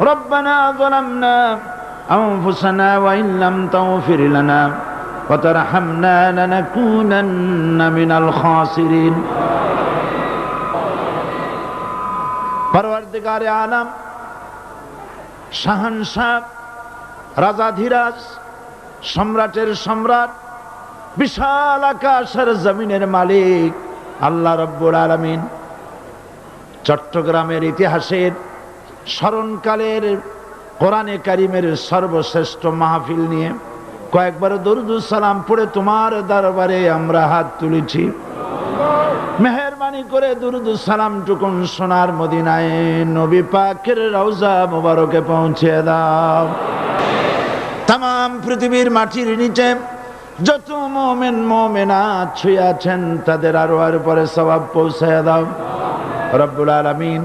ربنا ظلمنا أنفسنا وإن لم تغفر لنا وترحمنا لنكونن من الخاسرين পরবর্তীকারে আলম শাহানশাহ রাজাধিরাজ সম্রাটের সম্রাট বিশাল আকাশের জমিনের মালিক আল্লাহ রব্বুল আলমিন চট্টগ্রামের ইতিহাসের স্মরণকালের কোরআনে কারিমের সর্বশ্রেষ্ঠ মাহফিল নিয়ে কয়েকবার দরুদুল সালাম পড়ে তোমার দরবারে আমরা হাত তুলেছি। মেহরবানি করে দুরুদুল সালাম টুকুন সোনার মদিনায় নবী পাকের রওজা মোবারকে পৌঁছে দাও। তাম পৃথিবীর মাটির নিচে যত মোমেন মোমেনা ছুঁয়ে আছেন, তাদের আরও আর পরে সবাব পৌঁছায় দাও। রব্বুল আলমিন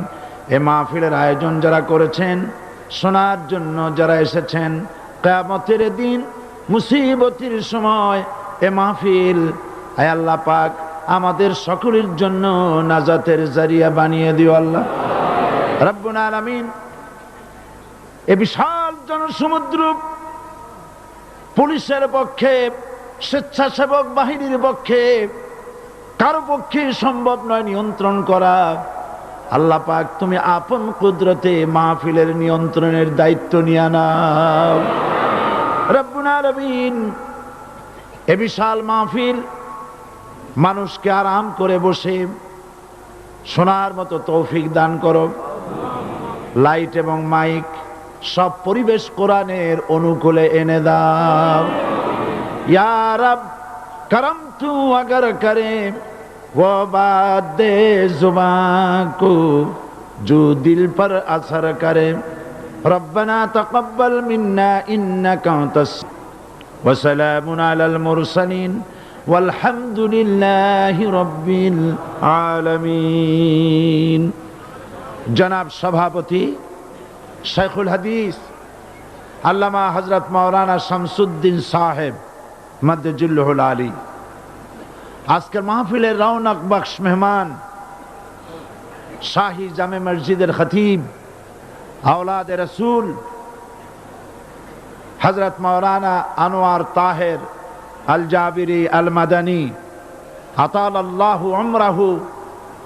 এ মাহফিলের আয়োজন যারা করেছেন, শোনার জন্য যারা এসেছেন, কেয়ামতের দিন মুসিবতির সময় এ মাহফিল, আয় আল্লাহ পাক আমাদের সকলের জন্য নাজাতের জারিয়া বানিয়ে দিও আল্লাহ। রব্বুল আলমিন এ বিশাল জনসমুদ্র পুলিশের পক্ষে, স্বেচ্ছাসেবক বাহিনীর পক্ষে, কারও পক্ষে সম্ভব নয় নিয়ন্ত্রণ করা। আল্লাহ পাক, তুমি আপন কুদরতে মাহফিলের নিয়ন্ত্রণের দায়িত্ব নিয়ে নাও। রবিন এ বিশাল মাহফিল মানুষকে আরাম করে বসে শোনার মতো তৌফিক দান করো। লাইট এবং মাইক সব পরিবেশ কোরআনের অনুকূলে এনে দাও। ইয়ারাব করম তু আগার করে वो बात दे जुबान को जो दिल पर असर करे ربنا تقبل منا إنك أنت وسلام على المرسلين والحمد لله رب العالمين জনাব সভাপতি শেখুল হাদিস আল্লামা হজরত মৌলানা শামসুদ্দিন সাহেব মদ্দুল্লাহুল আলী আজকের মাহফিলের রৌনক বক্স মেহমান শাহী জামে মসজিদের খতিব আওলাদ রসুল হজরত মৌলানা আনোয়ার তাহের আল জাবিরি আল মাদানী আতাল আল্লাহু আমরাহু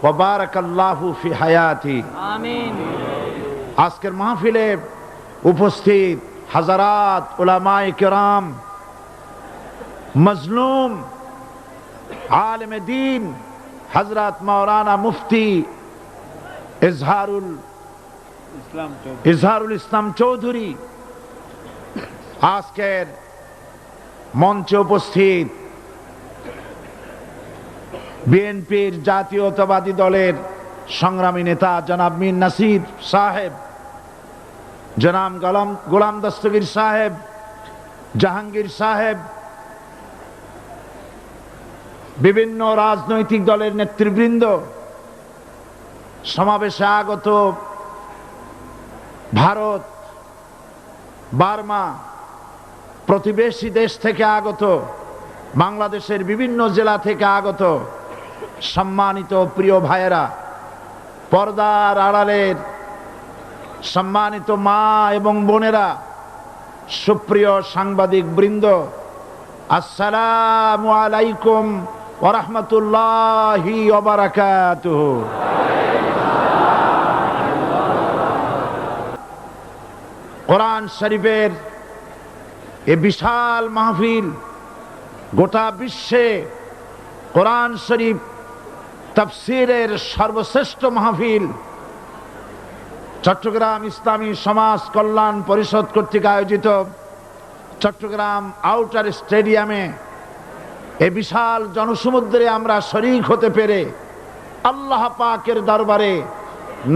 ওবারক আল্লাহু ফি হায়াতি। আমিন। আজকের মাহফিলে উপস্থিত হাজারাত উলামায়ে কেরাম মজলুম আলম দিন হজরত মৌলানা মুফতি ইজহারুল ইসলাম ইজহারুল ইসলাম চৌধুরী আজকের মঞ্চে উপস্থিত বিএনপির জাতীয়তাবাদী দলের সংগ্রামী নেতা জনাব মীর নাসির সাহেব জনাব গোলাম গোলাম দস্তগীর সাহেব জাহাঙ্গীর সাহেব বিভিন্ন রাজনৈতিক দলের নেতৃবৃন্দ সমাবেশে আগত ভারত, বার্মা প্রতিবেশী দেশ থেকে আগত, বাংলাদেশের বিভিন্ন জেলা থেকে আগত সম্মানিত প্রিয় ভাইয়েরা, পর্দার আড়ালের সম্মানিত মা এবং বোনেরা, সুপ্রিয় সাংবাদিক বৃন্দ, আসসালামু আলাইকুম ওরহমতুল্লাহি কোরআন শরীফের এ বিশাল মাহফিল গোটা বিশ্বে কোরআন শরীফ তফসিরের সর্বশ্রেষ্ঠ মাহফিল চট্টগ্রাম ইসলামী সমাজ কল্যাণ পরিষদ কর্তৃক আয়োজিত চট্টগ্রাম আউটার স্টেডিয়ামে এ বিশাল জনসমুদ্রে আমরা শরিক হতে পেরে আল্লাহ পাকের দরবারে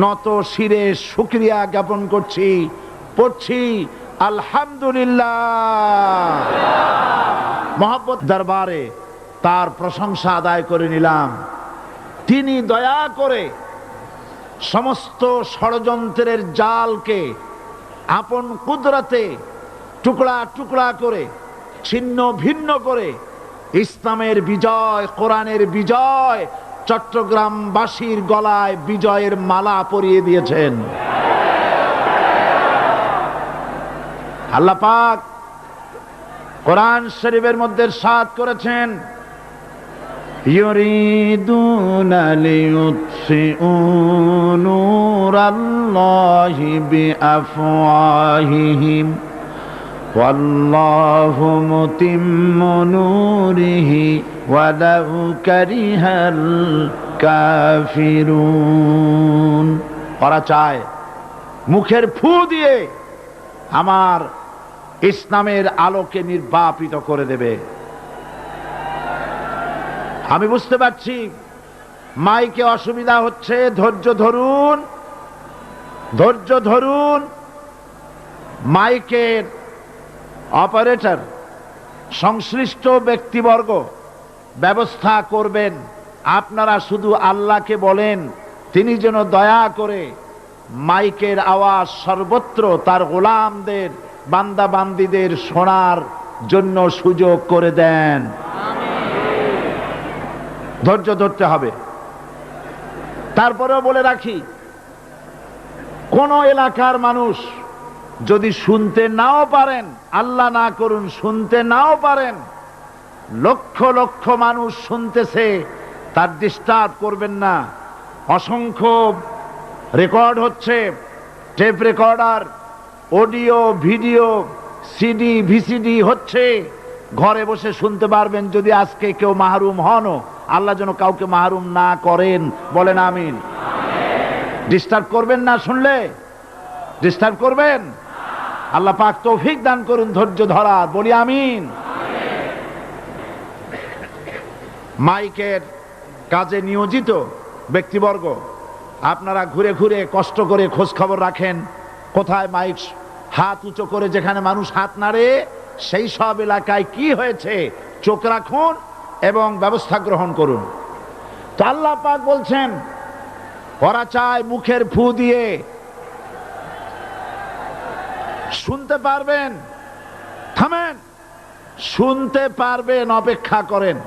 নত শিরে শুক্রিয়া জ্ঞাপন করছি, পড়ছি, আলহামদুলিল্লাহ। দরবারে তার প্রশংসা আদায় করে নিলাম। তিনি দয়া করে সমস্ত ষড়যন্ত্রের জালকে আপন কুদরতে টুকরা টুকরা করে, ছিন্ন ভিন্ন করে ইসলামের বিজয় কোরআনের বিজয় চট্টগ্রামবাসীর গলায় বিজয়ের মালা পরিয়ে দিয়েছেন আল্লাহ পাক কোরআন শরীফের মধ্যে সাত করেছেন يريدون ليطفئوا نور الله بأفواههم والله متم نوره ولو كره الكافرون ওরা চায় মুখের ফু দিয়ে আমার ইসলামের আলোকে নির্বাপিত করে দেবে আমি বুঝতে পারছি মাইকে অসুবিধা হচ্ছে ধৈর্য ধরুন ধৈর্য ধরুন মাইকের অপারেটর সংশ্লিষ্ট ব্যক্তিবর্গ ব্যবস্থা করবেন। আপনারা শুধু আল্লাহকে বলেন তিনি যেন দয়া করে মাইকের আওয়াজ সর্বত্র তার গোলামদের বান্দাবান্দিদের শোনার জন্য সুযোগ করে দেন। ধৈর্য ধরতে হবে। তারপরেও বলে রাখি কোন এলাকার মানুষ যদি শুনতে নাও পারেন, আল্লাহ না করুন, শুনতে নাও পারেন। লক্ষ লক্ষ মানুষ শুনতেছে, তার ডিস্টার্ব করবেন না। অসংখ্য রেকর্ড হচ্ছে tape recorder audio video CD VCD হচ্ছে। ঘরে বসে শুনতে পারবেন, যদি আজকে কেউ মাহরুম হনও আল্লাহ যেন কাউকে মাহরুম না করেন। বলেন আমিন। ডিস্টার্ব করবেন না, শুনলে? ডিস্টার্ব করবেন? আল্লাহ পাক তৌফিক দান করুন, ধৈর্য ধরার বলি আমিন। মাইকের কাজে নিয়োজিত ব্যক্তিবর্গ, আপনারা ঘুরে ঘুরে কষ্ট করে খোঁজ খবর রাখেন, কোথায় মাইক হাত উঁচু করে যেখানে মানুষ হাত নাড়ে, সেই সব এলাকায় কি হয়েছে চোখ রাখুন এবং ব্যবস্থা গ্রহণ করুন। তো আল্লাহ পাক বলছেন, ওরা চায় মুখের ফু দিয়ে শুনতে পারবেন? থামেন। শুনতে পারবেন, অপেক্ষা করেন।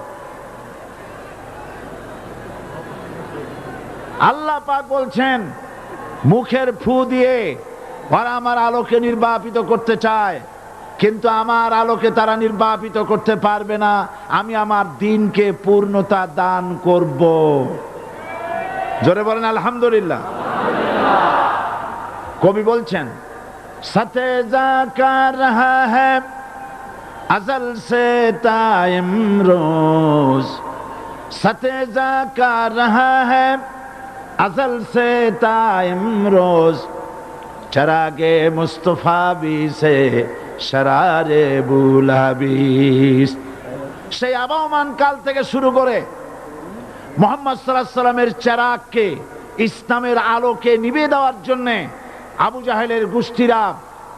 আল্লাহ পাক বলছেন, মুখের ফু দিয়ে ওরা আমার আলোকে নির্বাপিত করতে চায়, কিন্তু আমার আলোকে তারা নির্বাপিত করতে পারবে না। আমি আমার দিনকে পূর্ণতা দান করব। জোরে বলেন, আলহামদুলিল্লাহ। কবি বলছেন সাথে যা কার রহা হ্যাঁ अजल से ताइम रोज सतेजा का रहा है अजल से ताइम रोज चरागे मुस्तफा भी से শরারে বুলাবিস সেই আবহমান কাল থেকে শুরু করে মোহাম্মদ সাল্লাহ সাল্লামের চেরাককে ইসলামের আলোকে নিবে দেওয়ার জন্যে আবু জাহেলের গোষ্ঠীরা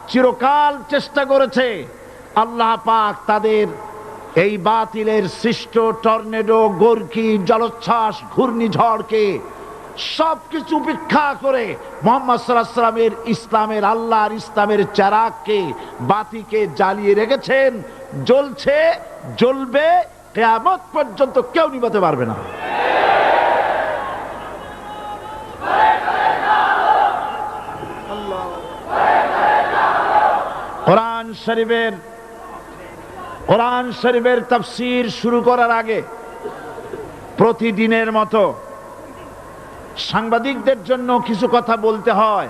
চিরকাল চেষ্টা করেছে আল্লাহ পাক তাদের এই বাতিলের সৃষ্ট টর্নেডো গোরকি জলোচ্ছ্বাস, ঘূর্ণিঝড়কে সব কিছু উপেক্ষা করে মোহাম্মদ সাল্লামের ইসলামের, আল্লাহর ইসলামের চারাককে বাতিকে জ্বালিয়ে রেখেছেন। জ্বলছে, জ্বলবে, কেয়ামত পর্যন্ত কেউ নিবাতে পারবে না কোরআন শরীফের কোরআন শরীফের তাফসীর শুরু করার আগে প্রতিদিনের মতো সাংবাদিকদের জন্য কিছু কথা বলতে হয়।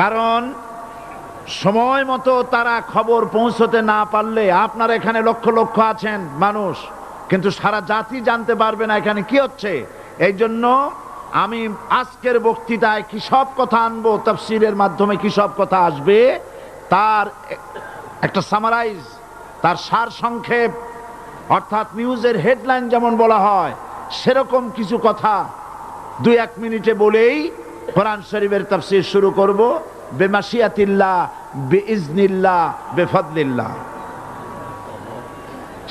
কারণ সময় মতো তারা খবর পৌঁছতে না পারলে আপনার এখানে লক্ষ লক্ষ আছেন মানুষ, কিন্তু সারা জাতি জানতে পারবে না এখানে কি হচ্ছে। এই জন্য আমি আজকের বক্তৃতায় কি সব কথা আনব তফসিলের মাধ্যমে কি সব কথা আসবে, তার একটা সামারাইজ তার সার সংক্ষেপ, অর্থাৎ নিউজের হেডলাইন যেমন বলা হয়, সেরকম কিছু কথা দুই এক মিনিটে বলেই কোরআন শরীফের তাফসীর শুরু করব বেমাসিয়াতিল্লাহ বেইজনিল্লাহ, বেফদলিল্লাহ।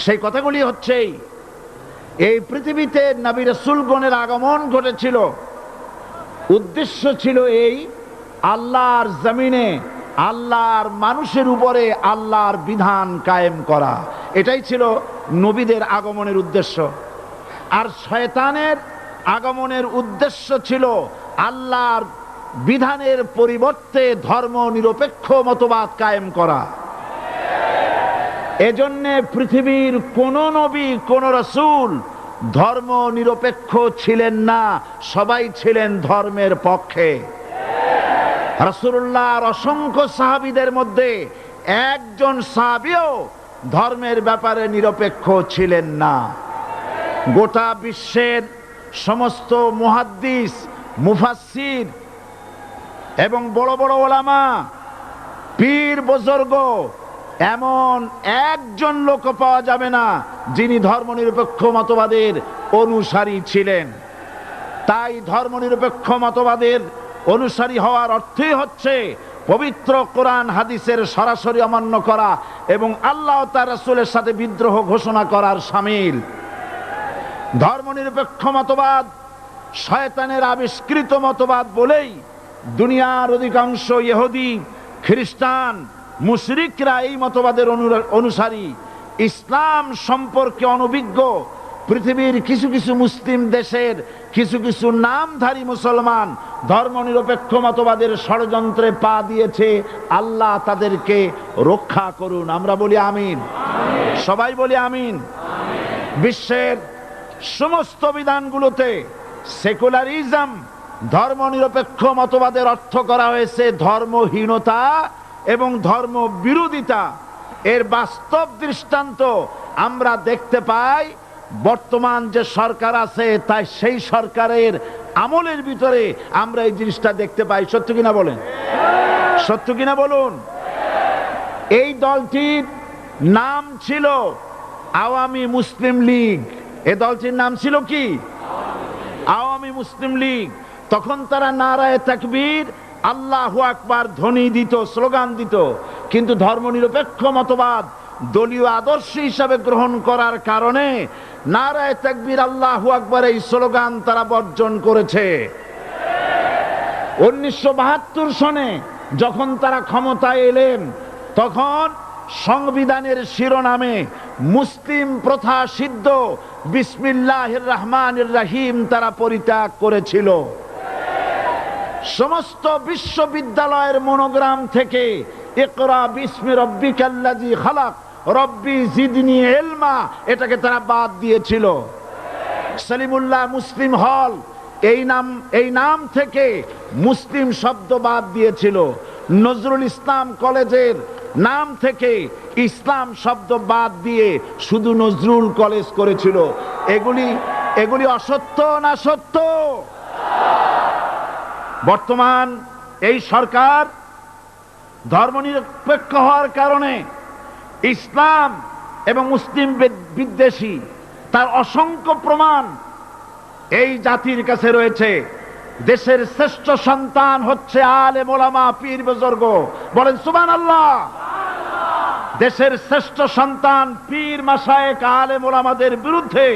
সেই কথাগুলি হচ্ছেই, এই পৃথিবীতে নবী রসুলগণের আগমন ঘটেছিল। উদ্দেশ্য ছিল এই, আল্লাহর জমিনে আল্লাহর মানুষের উপরে আল্লাহর বিধান কায়েম করা। এটাই ছিল নবীদের আগমনের উদ্দেশ্য। আর শয়তানের আগমনের উদ্দেশ্য ছিল আল্লাহর বিধানের পরিবর্তে ধর্ম নিরপেক্ষ মতবাদ কায়েম করা। এজন্যে পৃথিবীর কোন নবী, কোন রসুল ধর্ম নিরপেক্ষ ছিলেন না, সবাই ছিলেন ধর্মের পক্ষে। রসুল্লাহর অসংখ্য সাহাবিদের মধ্যে একজন সাহাবিও ধর্মের ব্যাপারে নিরপেক্ষ ছিলেন না। গোটা বিশ্বের সমস্ত মুহাদ্দিস, মুফাসসির এবং বড় বড় ওলামা, পীর বুজুর্গ এমন একজন লোক পাওয়া যাবে না যিনি ধর্মনিরপেক্ষ মতবাদের অনুসারী ছিলেন। তাই ধর্মনিরপেক্ষ মতবাদের অনুসারী হওয়ার অর্থই হচ্ছে পবিত্র কোরআন হাদিসের সরাসরি অমান্য করা এবং আল্লাহ তার রাসূলের সাথে বিদ্রোহ ঘোষণা করার সামিল। ধর্মনিরপেক্ষ মতবাদ, শয়তানের আবিষ্কৃত মতবাদ বলেই দুনিয়ার অধিকাংশ ইহুদি, খ্রিস্টান, মুশরিকরা এই মতবাদের অনুসারী। ইসলাম সম্পর্কে অনভিজ্ঞ, পৃথিবীর কিছু কিছু মুসলিম দেশের কিছু কিছু নামধারী মুসলমান ধর্মনিরপেক্ষ মতবাদের ষড়যন্ত্রে পা দিয়েছে, আল্লাহ তাদেরকে রক্ষা করুন। আমরা বলি আমিন। সবাই বলি আমিন। বিশ্বের সমস্ত বিধানগুলোতে সেকুলারিজম ধর্মনিরপেক্ষ মতবাদের অর্থ করা হয়েছে ধর্মহীনতা এবং ধর্ম বিরোধিতা এর বাস্তব দৃষ্টান্ত আমরা দেখতে পাই বর্তমান যে সরকার আছে, তাই সেই সরকারের আমলের ভিতরে আমরা এই জিনিসটা দেখতে পাই। সত্য কিনা বলেন? সত্য কিনা বলুন? এই দলটির নাম ছিল আওয়ামী মুসলিম লীগ। এ দলটির নাম ছিল কি? আওয়ামী মুসলিম লীগ। তখন তারা নারায় তাকবীর, আল্লাহ আকবার ধ্বনি দিত, স্লোগান দিত। কিন্তু ধর্মনিরপেক্ষ মতবাদ দলীয় আদর্শ হিসাবে গ্রহণ করার কারণে নারায় তাকবীর আল্লাহু আকবার এই স্লোগান তারা বর্জন করেছে। উনিশশো বাহাত্তর সনে যখন তারা ক্ষমতায় এলেন, তখন সংবিধানের শিরোনামে মুসলিম প্রথা সিদ্ধ বিসমিল্লাহ রহমান রাহিম তারা পরিত্যাগ করেছিল। সমস্ত বিশ্ববিদ্যালয়ের মনোগ্রাম থেকে একরা বিস্মি রব্বিকাল্লাজি খালাক। রব্বি জিদনি এলমা এটাকে তারা বাদ দিয়েছিল। মুসলিম হল। এই নাম এই নাম থেকে মুসলিম শব্দ বাদ দিয়েছিল। নজরুল ইসলাম কলেজের নাম থেকে ইসলাম শব্দ বাদ দিয়ে শুধু নজরুল কলেজ করেছিল। এগুলি এগুলি অসত্য না সত্য? বর্তমান এই সরকার ধর্মনিরপেক্ষ হওয়ার কারণে ইসলাম এবং মুসলিম বিদ্বেষী, তার অসংখ্য প্রমাণ এই জাতির কাছে রয়েছে। দেশের শ্রেষ্ঠ সন্তান হচ্ছে আলে মোলামা পীর বুজুর্গ। বলেন সুবান আল্লাহ দেশের শ্রেষ্ঠ সন্তান পীর মাসায়েক আলে মোলামাদের বিরুদ্ধে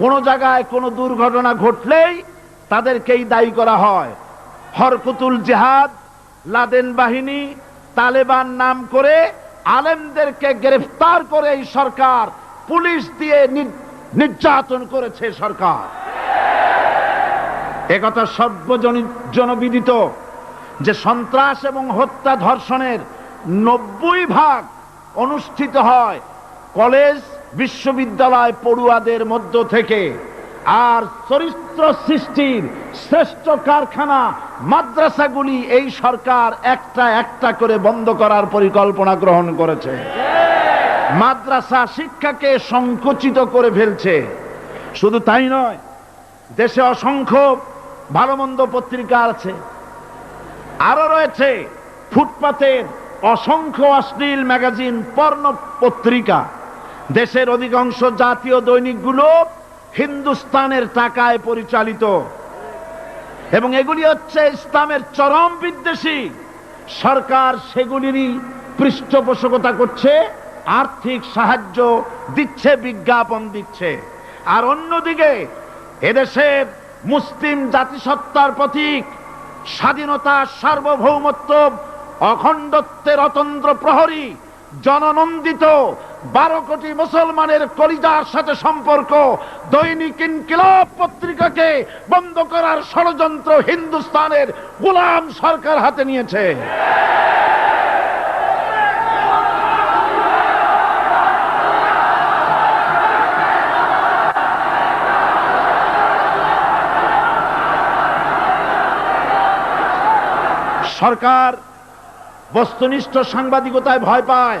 কোন জায়গায় কোনো দুর্ঘটনা ঘটলেই তাদেরকেই দায়ী করা হয়। হরকুতুল জেহাদ, লাদেন বাহিনী তালেবান নাম করে আলেমদেরকে গ্রেফতার করে এই সরকার, পুলিশ দিয়ে নির্যাতন করেছে সরকার। একথা সর্বজনবিদিত যে সন্ত্রাস এবং হত্যা ধর্ষণের নব্বই ভাগ অনুষ্ঠিত হয় কলেজ, বিশ্ববিদ্যালয় পড়ুয়াদের মধ্য থেকে। আর চরিত্র সৃষ্টির শ্রেষ্ঠ কারখানা মাদ্রাসাগুলি এই সরকার একটা একটা করে বন্ধ করার পরিকল্পনা গ্রহণ করেছে। মাদ্রাসা শিক্ষাকে সংকুচিত করে ফেলছে। শুধু তাই নয়, দেশে অসংখ্য ভালো মন্দ পত্রিকা আছে। আরও রয়েছে ফুটপাতের অসংখ্য অশ্লীল ম্যাগাজিন, পর্ণ পত্রিকা। দেশের অধিকাংশ জাতীয় দৈনিকগুলো হিন্দুস্তানের টাকায় পরিচালিত। এবং এগুলি হচ্ছে ইসলামের চরম বিদ্বেষী। সরকার সেগুলিরই পৃষ্ঠপোষকতা করছে, আর্থিক সাহায্য দিচ্ছে, বিজ্ঞাপন দিচ্ছে। আর অন্যদিকে এদেশের মুসলিম জাতিসত্তার প্রতীক, স্বাধীনতা, সার্বভৌমত্ব, অখণ্ডত্বের অতন্ত্র প্রহরী, জননন্দিত বারো কোটি মুসলমানের কলিজার সাথে সম্পর্ক। দৈনিক ইনকিলাব পত্রিকাকে বন্ধ করার ষড়যন্ত্র হিন্দুস্তানের গোলাম সরকার হাতে নিয়েছে। সরকার বস্তুনিষ্ঠ সাংবাদিকতায় ভয় পায়।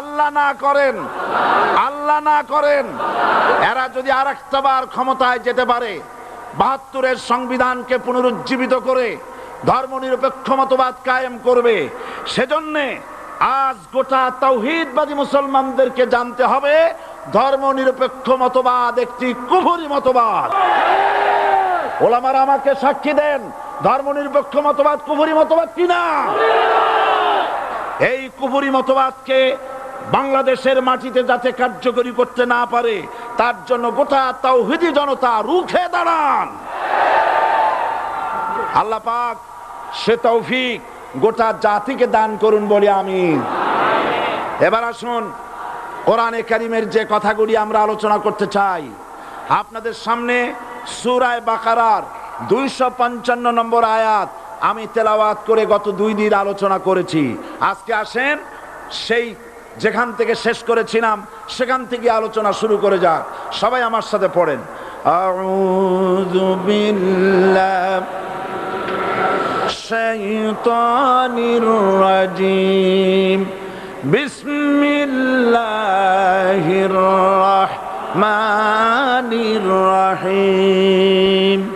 আল্লাহ না করেন, আল্লাহ না করেন, এরা যদি আর বার ক্ষমতায় যেতে পারে, বাহাত্তরের সংবিধানকে পুনরুজ্জীবিত করে ধর্ম নিরপেক্ষ মতবাদ কায়েম করবে, সেজন্যে আজ গোটা তৌহিদবাদী মুসলমানদেরকে জানতে হবে ধর্ম নিরপেক্ষ মতবাদ একটি কুফুরি মতবাদ। ওলামারা আমাকে সাক্ষী দেন ধর্ম নিরপেক্ষ মতবাদ কুফুরি মতবাদ কিনা? এই কুফুরি মতবাদকে বাংলাদেশের মাটিতে যাতে কার্যকরী করতে না পারে, তার জন্য গোটা তাওহিদি জনতা রুখে দাঁড়ান। আল্লাহ পাক সে তৌফিক গোটা জাতিকে দান করুন বলে আমি এবার আসুন, কোরআনে কারিমের যে কথাগুলি আমরা আলোচনা করতে চাই, আপনাদের সামনে সুরায় বাকারার দুইশো পঞ্চান্ন নম্বর আয়াত আমি তেলাওয়াত করে গত দুই দিন আলোচনা করেছি। আজকে আসেন সেই যেখান থেকে শেষ করেছিলাম, সেখান থেকে আলোচনা শুরু করে যাক। সবাই আমার সাথে পড়েন। আল্লাহ রহমানির রহিম।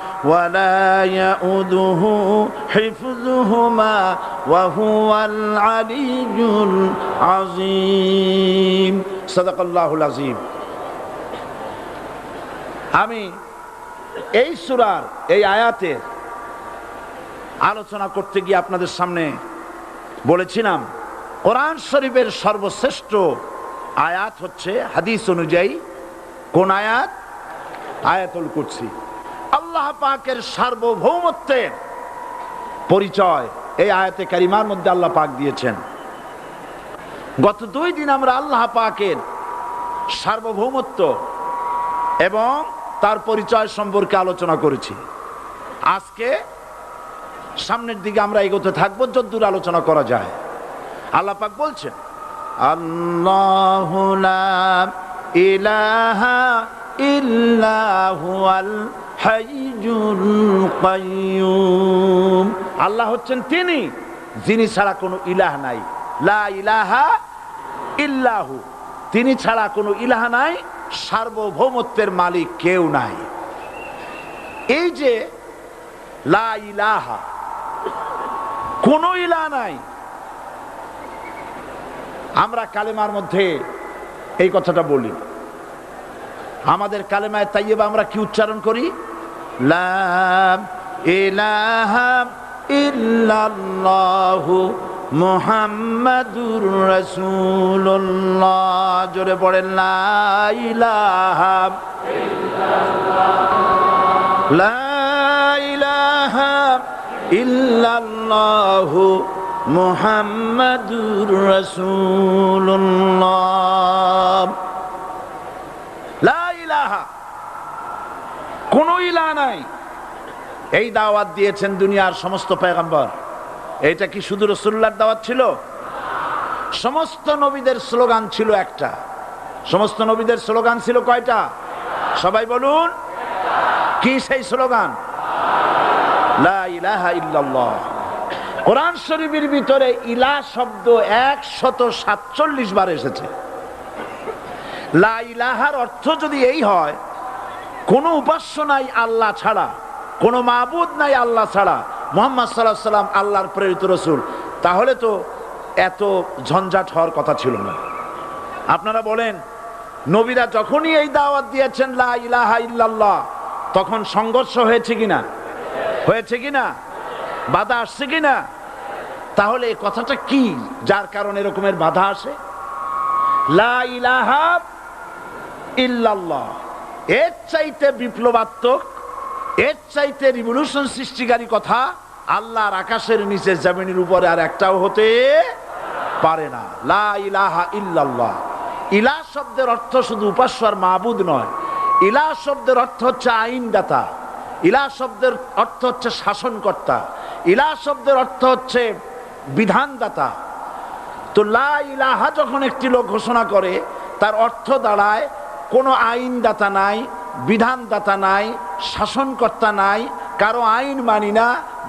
ولا يؤده حفظهما وهو العلي العظيم صدق الله العظيم আমি এই সুরার এই আয়াতের আলোচনা করতে গিয়ে আপনাদের সামনে বলেছিলাম কোরআন শরীফের সর্বশ্রেষ্ঠ আয়াত হচ্ছে হাদিস অনুযায়ী কোন আয়াত আয়াতুল কুরসি আল্লাহ পাকের সার্বভৌমত্বের পরিচয় এই আয়াতে কারিমার মধ্যে আল্লাহ পাক দিয়েছেন। গত দুই দিন আমরা আল্লাহ পাকের সার্বভৌমত্ব এবং তার পরিচয় সম্পর্কে আলোচনা করেছি। আজকে সামনের দিকে আমরা এগোতে থাকব, যদ্দূর আলোচনা করা যায়। আল্লাহ পাক বলছেন, আল্লাহ ইলাহা হাইয়ুল কাইয়ুম আল্লাহ হচ্ছেন তিনি, যিনি ছাড়া কোনো ইলাহ নাই। লা ইলাহা ইল্লাহু। তিনি ছাড়া কোনো ইলাহা নাই, সার্বভৌমত্বের মালিক কেউ নাই। এই যে লা ইলাহা, কোন ইলাহ নাই। আমরা কালেমার মধ্যে এই কথাটা বলি। আমাদের কালেমায় তাইয়েবা আমরা কি উচ্চারণ করি? লা ইলাহা ইল্লাল্লাহু মুহাম্মাদুর রাসূলুল্লাহ। জোরে পড়েন, লা ইলাহা লা ইলাহা ইল্লাল্লাহু মুহাম্মাদুর রাসূলুল্লাহ। লা কোন ইলা নাই। এই দাওয়াত দিয়েছেন দুনিয়ার সমস্ত পেগম্বর এটা কি শুধু রসুল্লার দাওয়াত ছিল? সমস্ত নবীদের স্লোগান ছিল একটা। সমস্ত নবীদের স্লোগান ছিল কয়টা? সবাই বলুন। কি সেই স্লোগান? কোরআন শরীফের ভিতরে ইলা শব্দ একশত সাতচল্লিশ বার এসেছে। লা ইলাহার অর্থ যদি এই হয় কোনো উপাস্য নাই আল্লাহ ছাড়া, কোনো মাবুদ নাই আল্লাহ ছাড়া। মোহাম্মদ সাল্লাহ সাল্লাম আল্লাহর প্রেরিত রসুল। তাহলে তো এত ঝঞ্ঝাট হওয়ার কথা ছিল না। আপনারা বলেন, নবীরা যখনই এই দাওয়াত দিয়েছেন, লা ইলাহা ইল্লাল্লাহ, তখন সংঘর্ষ হয়েছে কিনা? হয়েছে কিনা? বাধা আসছে কিনা? তাহলে এই কথাটা কি? যার কারণে এরকমের বাধা আসে? লা ইলাহা ইল্লাল্লাহ। এর চাইতে বিপ্লবাত্মক, এর চাইতে রিভলিউশন সৃষ্টিকারী কথা আল্লাহর আকাশের নিচে জমিনের উপরে আর একটাও হতে পারে না। লা ইলাহা ইল্লাল্লাহ। ইলা শব্দের অর্থ শুধু উপাস্য আর মাহবুদ নয়। ইলা শব্দের অর্থ হচ্ছে আইনদাতা। ইলা শব্দের অর্থ হচ্ছে শাসনকর্তা। ইলা শব্দের অর্থ হচ্ছে বিধানদাতা। তো লা ইলাহা যখন একটি লোক ঘোষণা করে, তার অর্থ দাঁড়ায় কোনো আইনদাতা নাই, বিধানদাতা নাই, শাসনকর্তা নাই, কারও আইন মানি না,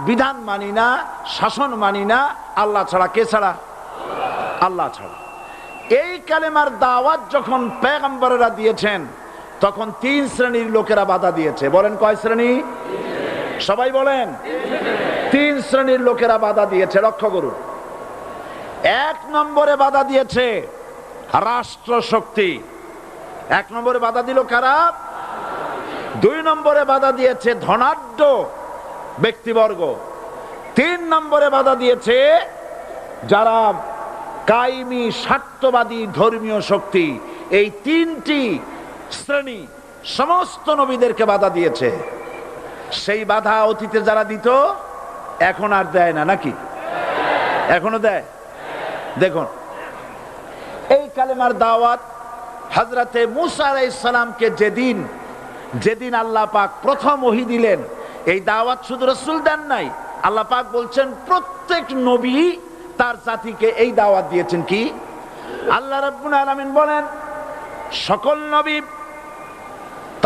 বিধান মানি না, শাসন মানি না, আল্লাহ ছাড়া কে ছাড়া? আল্লাহ ছাড়া। এই কালেমার দাওয়াত যখন পেগম্বরেরা দিয়েছেন, তখন তিন শ্রেণির লোকেরা বাধা দিয়েছে। বলেন কয় শ্রেণি? সবাই বলেন। তিন শ্রেণির লোকেরা বাধা দিয়েছে, লক্ষ্য করুন। এক নম্বরে বাধা দিয়েছে রাষ্ট্র শক্তি এক নম্বরে বাধা দিল কারা? দুই নম্বরে বাধা দিয়েছে ধনাঢ্য ব্যক্তিবর্গ। তিন নম্বরে বাধা দিয়েছে যারা কাইমি স্বার্থবাদী ধর্মীয় শক্তি। এই তিনটি শ্রেণি সমস্ত নবীদেরকে বাধা দিয়েছে। সেই বাধা অতীতে যারা দিত, এখন আর দেয় না, নাকি? এখনও দেয়? দেখুন, এই কালেমার দাওয়াত হজরতে মুসা আলাইসালামকে যেদিন যেদিন আল্লাহ পাক প্রথম ওহি দিলেন, এই দাওয়াত শুধু রসুল দেন নাই, আল্লাহ পাক বলছেন প্রত্যেক নবী তার জাতিকে এই দাওয়াত দিয়েছেন কি? আল্লাহ রব্বুল আলমিন বলেন, সকল নবী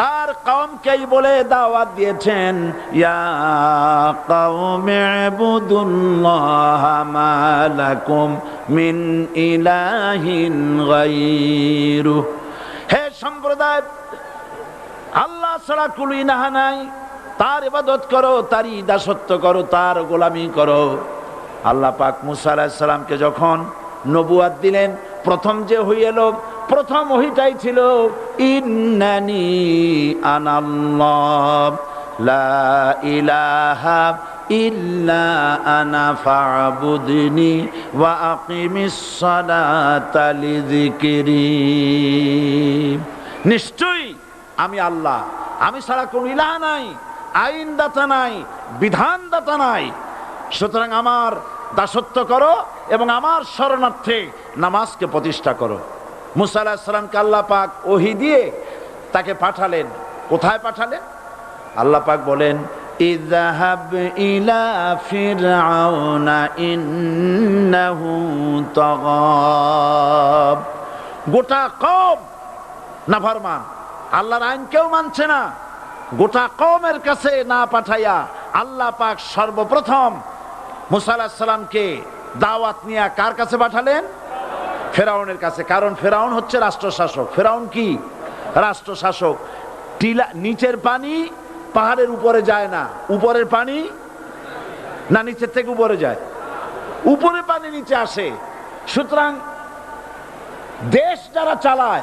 তার কওমকেই বলে দাওয়াত দিয়েছেন, ইয়া কওমি ইবুদুল্লাহ মা লাকুম মিন ইলাহিন গায়রু হে সম্প্রদায়, আল্লাহ ছাড়া কুল ইলাহা নাই। তার ইবাদত করো, তারই দাসত্ব করো, তার গোলামি করো। আল্লাহ পাক মুসা আলাইহিস যখন নবুয়াত দিলেন প্রথম যে হই এলো প্রথম ওহিটাই ছিল, ইন্নানি আনাল্লাহ, লা ইলাহা ইল্লা আনা ফাবুদনি ওয়া আকিমিস সালাতা লিযিকরি। নিশ্চয়ই আমি আল্লাহ। আমি ছাড়া কোন ইলাহ নাই আইন আইনদাতা নাই বিধান বিধানদাতা নাই। সুতরাং আমার দাসত্ব করো এবং আমার শরণার্থে নামাজকে প্রতিষ্ঠা করো। মুসা আল্লাহ পাক ওহি দিয়ে তাকে পাঠালেন। কোথায় পাঠালেন? আল্লাহ পাক বলেন গোটা কম না নাফরমান, আল্লাহর আইন কেউ মানছে না। গোটা কমের কাছে না পাঠাইয়া আল্লাহ পাক সর্বপ্রথম মুসা আলাহিস দাওয়াত নিয়ে কার কাছে পাঠালেন? ফেরাউনের কাছে। কারণ ফেরাউন হচ্ছে রাষ্ট্র শাসক ফেরাউন কি? রাষ্ট্র শাসক টিলা, নিচের পানি পাহাড়ের উপরে যায় না। উপরের পানি? না, নিচের থেকে উপরে যায়। উপরে পানি নিচে আসে। সুতরাং দেশ যারা চালায়,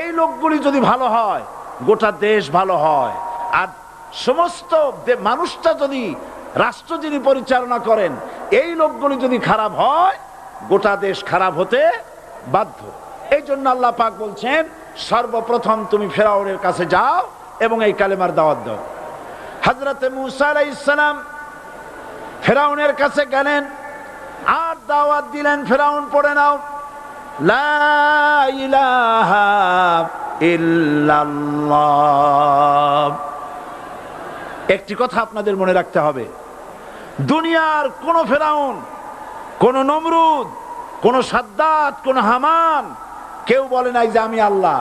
এই লোকগুলি যদি ভালো হয়, গোটা দেশ ভালো হয়। আর সমস্ত মানুষটা যদি রাষ্ট্র যিনি পরিচালনা করেন, এই লোকগুলি যদি খারাপ হয়, গোটা দেশ খারাপ হতে বাধ্য। এই জন্য আল্লাহ পাক বলছেন, সর্বপ্রথম তুমি ফেরাউনের কাছে যাও এবং এই কালেমার দাওয়াত দাও। হজরতে মুসা আলাই ইসলাম ফেরাউনের কাছে গেলেন, আর দাওয়াত দিলেন, ফেরাউন পড়ে নাও একটি কথা আপনাদের মনে রাখতে হবে দুনিয়ার কোন ফেরাউন, কোন নমরুদ, কোন সাদ্দাত, কোন হামান, কেউ বলে নাই যে আমি আল্লাহ।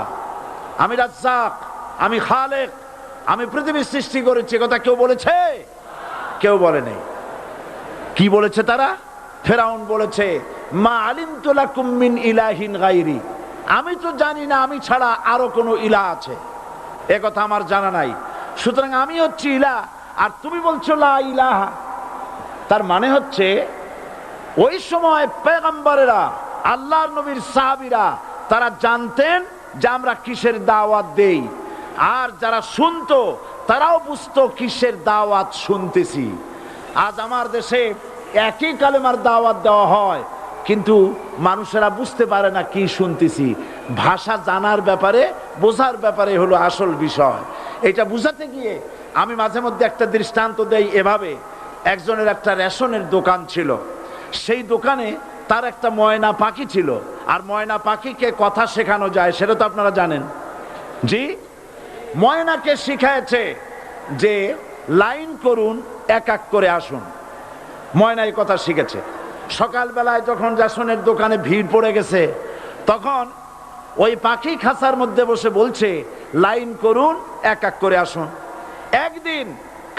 আমি রাজ্জাক, আমি খালেক, আমি পৃথিবীর সৃষ্টি করেছি কথা কেউ বলেছে? কেউ বলে নেই। কি বলেছে তারা? ফেরাউন বলেছে, মা আলিম তোলা কুম্মিন ইলাহিন গাইরি আমি তো জানি না, আমি ছাড়া আরও কোনো ইলা আছে। এ কথা আমার জানা নাই। সুতরাং আমি হচ্ছি ইলা, আর তুমি বলছো লা ইলাহা। তার মানে হচ্ছে, ওই সময় পেগম্বরেরা, আল্লাহর নবীর সাহাবিরা, তারা জানতেন যে আমরা কিসের দাওয়াত দেই। আর যারা শুনতো, তারাও বুঝতো কিসের দাওয়াত শুনতেছি। আজ আমার দেশে একই কালেমার দাওয়াত দেওয়া হয়, কিন্তু মানুষেরা বুঝতে পারে না কি শুনতেছি। ভাষা জানার ব্যাপারে, বোঝার ব্যাপারে হলো আসল বিষয়। এটা বুঝাতে গিয়ে আমি মাঝে মধ্যে একটা দৃষ্টান্ত দেই এভাবে। একজনের একটা রেশনের দোকান ছিল। সেই দোকানে তার একটা ময়না পাখি ছিল। আর ময়না পাখিকে কথা শেখানো যায়, সেটা তো আপনারা জানেন। জি? ময়নাকে শিখায়েছে যে লাইন করুন, এক এক করে আসুন। ময়না এই কথা শিখেছে। সকালবেলায় যখন রেশনের দোকানে ভিড় পড়ে গেছে, তখন ওই পাখি খাঁচার মধ্যে বসে বলছে, লাইন করুন, এক এক করে আসুন। একদিন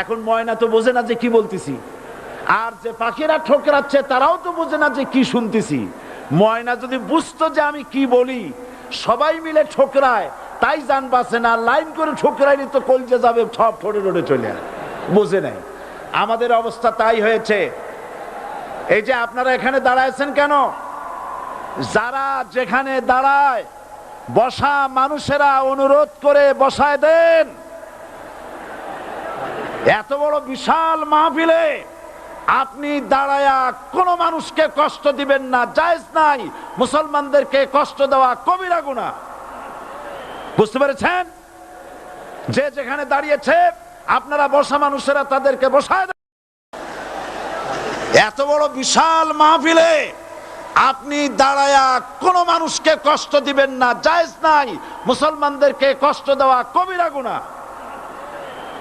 এখন ময়না তো বোঝে না যে কি বলতেছি। আর যে পাখিরা ঠোকরাচ্ছে তারাও তো বোঝে না যে কি শুনতেছি। ময়না যদি বুঝতো যে আমি কি বলি, সবাই মিলে ঠোকরায়, তাই জান বাসে না, লাইন করে ঠোকরাইনি তো কলজে যাবে সব ঠোঁটে ঠোঁটে চলে বোঝে নাই। আমাদের অবস্থা তাই হয়েছে। এই যে আপনারা এখানে দাঁড়াইছেন কেন? যারা যেখানে দাঁড়ায়, বসা মানুষেরা অনুরোধ করে বসায় দেন। এত বড় বিশাল মাহফিলে আপনি দাঁড়ায়া কোন মানুষকে কষ্ট দিবেন না, জায়েজ নাই। মুসলমানদেরকে কষ্ট দেওয়া কবিরা গুণা বুঝতে পেরেছেন? যে যেখানে দাঁড়িয়েছে, আপনারা বসা মানুষেরা তাদেরকে বসায় এত বড় বিশাল মাহফিলে আপনি দাঁড়ায়া কোন মানুষকে কষ্ট দিবেন না, জায়েজ নাই। মুসলমানদেরকে কষ্ট দেওয়া কবিরা গুণা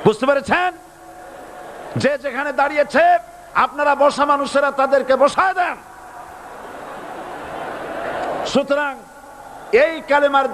বুঝতে পেরেছেন? যে যেখানে দাঁড়িয়েছে আপনারা বসা মানুষেরা তাদেরকে বসায় দেন। সুতরাং এই কালেমার